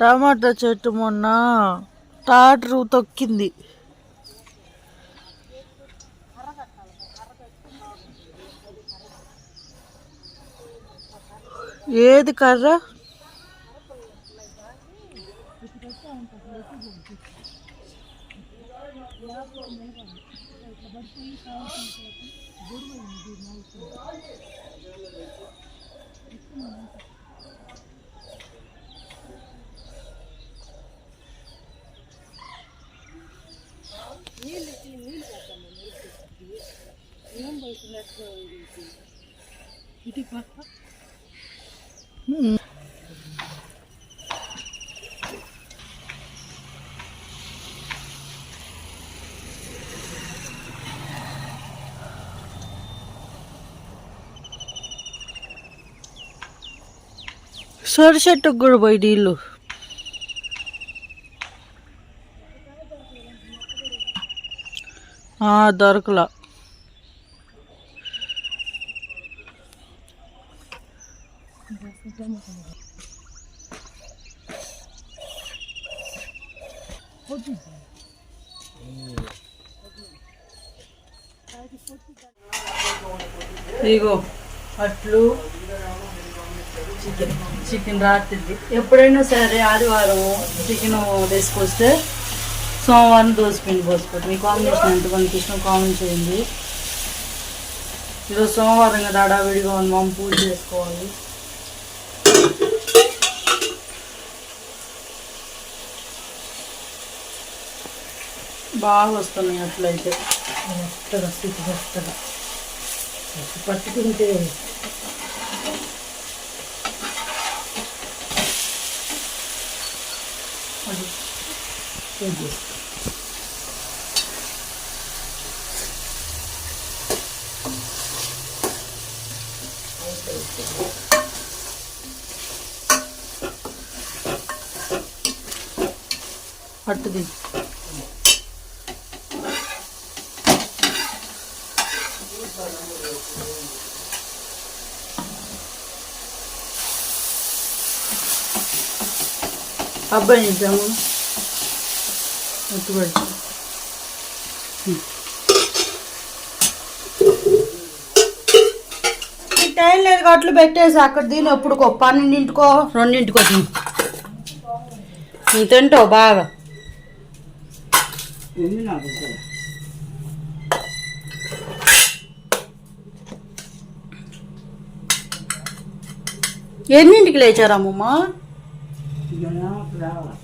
టమాటా చెట్టు మొన్న టాటరు తొక్కింది. ఏది కర్ర? సొర చెట్టుకు కూడా పోయి నీళ్ళు. దొరకలా. ఇగో అట్లు చికెన్ చికెన్ రాత్రిది. ఎప్పుడైనా సరే ఆదివారం చికెన్ తీసుకొస్తే సోమవారం దోసపిండి పోసుకోండి మీ కాంబినేషన్ ఎంత మనకి కామెంట్ చేయండి. ఈరోజు సోమవారం కదా హడావిడిగా ఉంది. మామ పూజ చేసుకోవాలి. బాగా వస్తున్నాయి అట్లయితే. వస్తుందా స్థితి వస్తుందా? పట్టుకుంటే అది. పూజ చేసుకో పట్టుది అబ్బాయి ఇద్దాము ఒట్టు టైం లేదు అట్లు పెట్టేసి అక్కడ దీని ఎప్పుడుకో పన్నెండింటికో రెండింటికో తిని. తింటావు బాగా. ఎన్నింటికి లేచారమ్మమ్మ? రావాలి.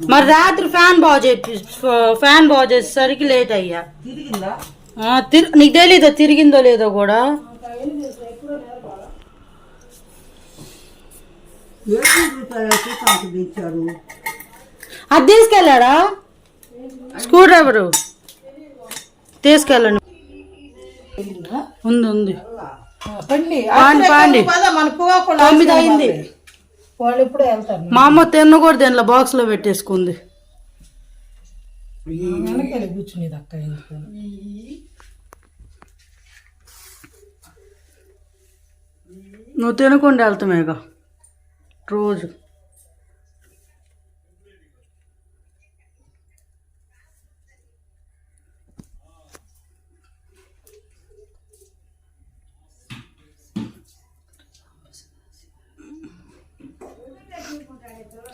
మరి రాత్రి ఫ్యాన్ బాగు చేపి ఫ్యాన్ బాగు చేసేసరికి లేట్ అయ్యా. నీకు తెలీదా తిరిగిందో లేదో కూడా? అది తీసుకెళ్ళాడా? స్క్రూ డ్రైవరు తీసుకెళ్ళండి ఉంది ఉంది. పండి పాండి. తొమ్మిది అయింది. వాళ్ళు ఇప్పుడే వెళ్తారు. మా అమ్మ తిన్నకూడదు దీనిలో బాక్స్లో పెట్టేసుకుంది. వెనకాల కూర్చునేది అక్క నువ్వు తినకుండా వెళ్తామేగా రోజు.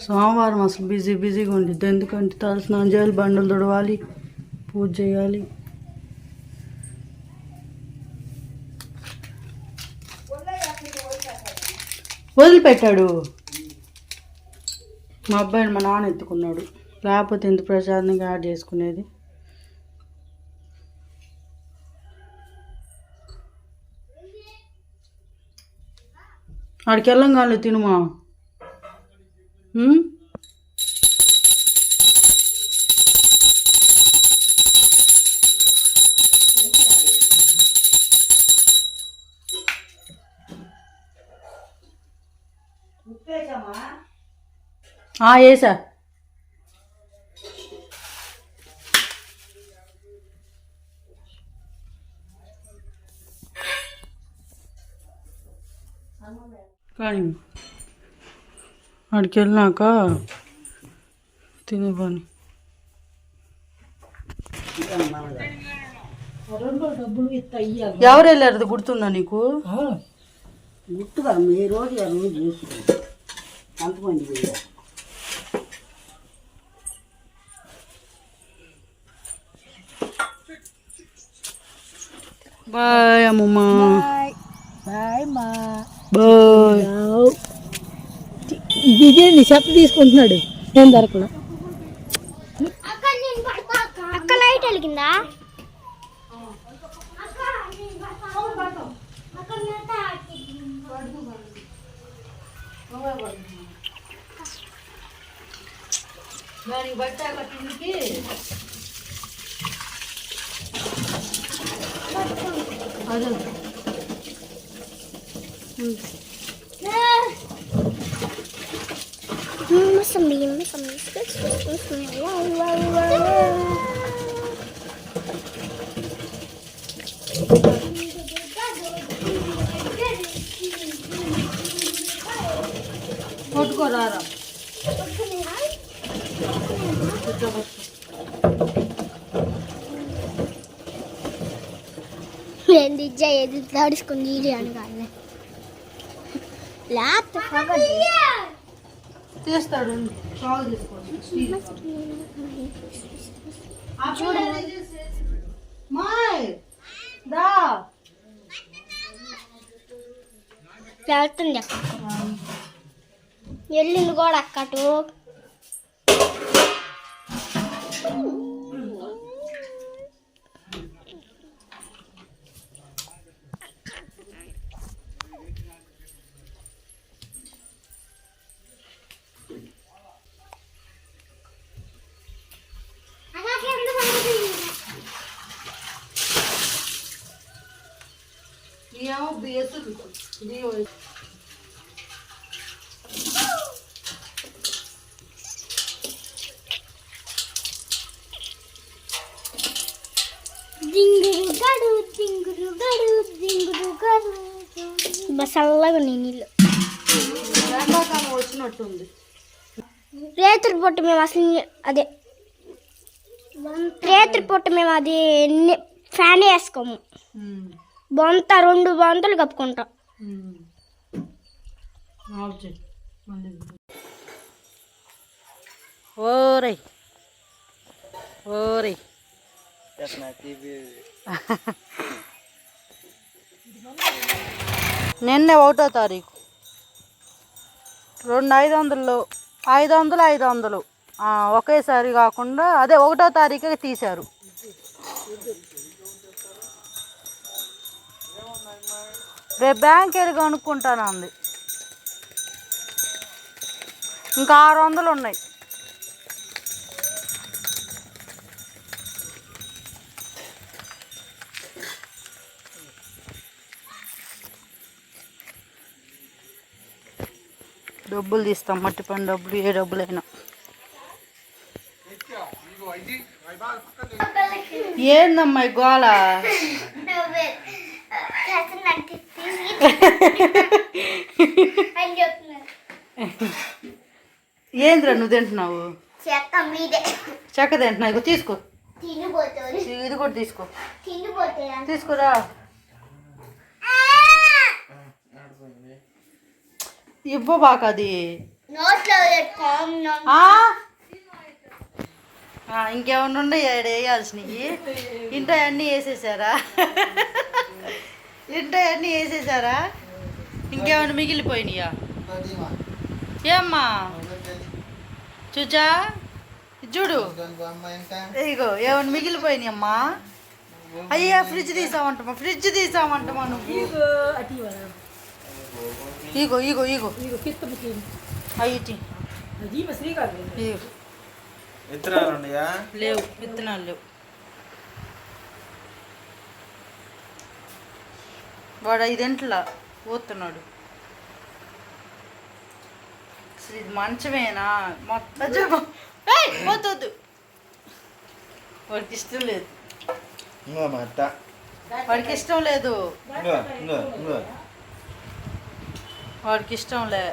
సోమవారం అసలు బిజీ బిజీగా ఉండిద్ది. ఎందుకంటే తలస్నానం చేయాలి బండలు తుడవాలి పూజ చేయాలి. వదిలిపెట్టాడు. మా అబ్బాయిని మా నాన్న ఎత్తుకున్నాడు. లేకపోతే ఇంత ప్రశాంతంగా యాడ్ చేసుకునేది. ఆడికి వెళ్ళంగానే తినుమా? 응? हाँ ये सर कहीं అక్కడికి వెళ్ళినాక తినే పని. రెండు డబ్బులు ఇస్త ఇయ్యాలి ఎవరు వెళ్ళారు? గుర్తుందా నీకు? గుర్తుగా మీ రోజు ఆ రోజు చేసుకుంది అంతమంది వెళ్ళారు బాయ్ అమ్మమ్మ. బాయ్. మా. బాయ్. ఇదేంటి చెప్ప తీసుకుంటున్నాడు. ఏం దొరకలా అక్క లైట్ వెలిగిందా? దానికి బట్ట కిందికి అదే మసంబి మసంబి కొట్టుకోరారా ఏంది ఇజ్జా ఏది దాడుచుకుని ఇది అని కానీ చేస్తాడు. తీస్తాడు చాలు మాయ్ దా. వెళ్తుంది? అక్క వెళ్ళింది కూడా అక్కటు. ఏమో బేసులు నీళ్ళు. ఎండాకాలం వచ్చినట్టుంది. రేత్రి పూట మేము అసలు అదే. రేత్రి పూట మేము అది ఫ్యాన్ వేసుకోము. బొంత రెండు బొంతలు కప్పుకుంటాం. ఓరే. ఓరే. నిన్న ఒకటో తారీఖు. రెండు ఐదు వందలు ఐదు వందలు ఐదు వందలు ఒకేసారి కాకుండా అదే ఒకటో తారీఖు తీశారు. రేపు బ్యాంక్ వెళ్ళి కొనుక్కుంటానంది ఇంకా ఆరు వందలు ఉన్నాయి. డబ్బులు తీస్తాం మట్టి పని డబ్బులు ఏ డబ్బులైనా ఏందమ్మా ఈ గోళ ఏంద్రా నువ్వు తింటున్నావు? చెక్క తింటున్నావు. ఇగో తీసుకో. ఇది కూడా తీసుకో. తీసుకురా. అది. పెట్టుకోం ఆ? ఆ, ఇంకేమన్నా ఉండే? వేయాల్సినవి? ఇంట అన్నీ వేసేసారా? ఇంట అన్నీ వేసేసారా? ఇంకేమన్నా మిగిలిపోయినాయా? ఏమ్మా? చూచా? చూడు. ఇగో ఏమన్నా మిగిలిపోయినాయి అమ్మా అయ్యా ఫ్రిడ్జ్ తీసామంటమా ఫ్రిడ్జ్ తీసామంటమా నువ్వు. ఇగో ఇగో ఇగో అయ్యి లేవు విత్తనాలు లేవు. వాడు ఐదింట్ల పోతున్నాడు. అసలు ఇది మంచమేనా? మొత్తం వద్దు. వాడికి ఇష్టం లేదు. ఇంకో మా అత్త వాడికి ఇష్టం లేదు. ఇంకో ఇంకో ఇంకో. వాడికి ఇష్టంలే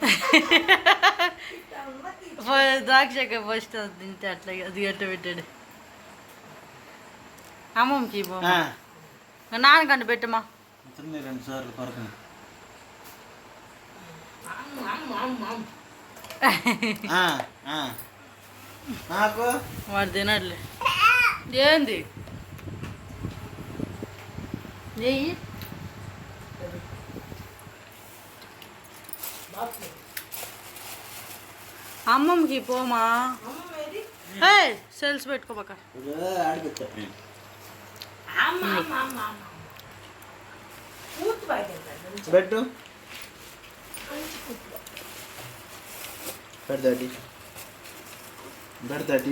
ద్రాక్ష ఫస్ట్ తింటే అట్లా అది గట్ట పెట్టాడు అమ్మమ్మకి. నాన్నకంటే తిని రెండు సార్లు ఆ. నాకు వాడు తినట్లే ఏంది నెయ్యి అమ్మమ్మకి పోమా సెల్స్ పెట్టుకోబాక ఆడికి పెట్టు పెడతాటి పెడతాటి